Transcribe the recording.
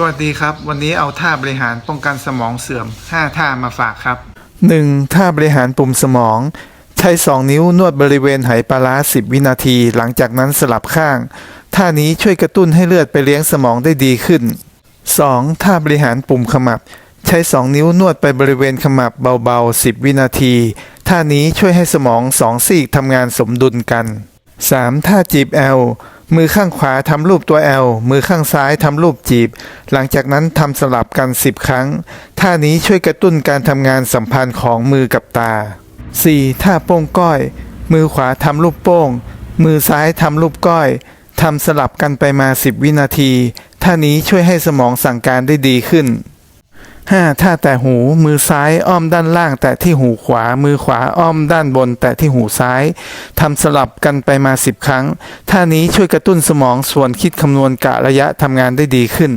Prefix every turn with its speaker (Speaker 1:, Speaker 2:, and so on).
Speaker 1: สวัสดีครับ วันนี้เอาท่าบริหารป้องกันสมองเสื่อม 5 ท่ามาฝากครับ
Speaker 2: 1. ท่าบริหารปุ่มสมอง ใช้ 2 นิ้วนวดบริเวณไหปลาร้า10 วินาที หลังจากนั้นสลับข้าง ท่านี้ช่วยกระตุ้นให้เลือดไปเลี้ยงสมองได้ดีขึ้น 2. ท่าบริหารปุ่มขมับ ใช้ 2 นิ้วนวดไปบริเวณขมับเบาๆ 10 วินาที ท่านี้ช่วยให้สมองสองซีกทำงานสมดุลกัน 3. ท่าจีบแอล มือข้างขวาทำรูปตัวแอลมือข้างซ้ายทำรูปจีบ หลังจากนั้นทำสลับกัน 10 ครั้ง ท่านี้ช่วยกระตุ้นการทำงานสัมพันธ์ของมือกับตา 4. ท่าโป้งก้อย มือขวาทำรูปโป้ง มือซ้ายทำรูปก้อยทำสลับกันไปมา 10 วินาที ท่านี้ช่วยให้สมองสั่งการได้ดีขึ้น 5. ถ้าแต่หูมือซ้ายอ้อมด้านล่าง แต่ที่หูขวา มือขวาอ้อมด้านบน แต่ที่หูซ้ายทำสลับกันไปมา 10 ครั้งท่านี้ช่วยกระตุ้นสมองส่วนคิดคำนวณกะระยะทำงานได้ดีขึ้น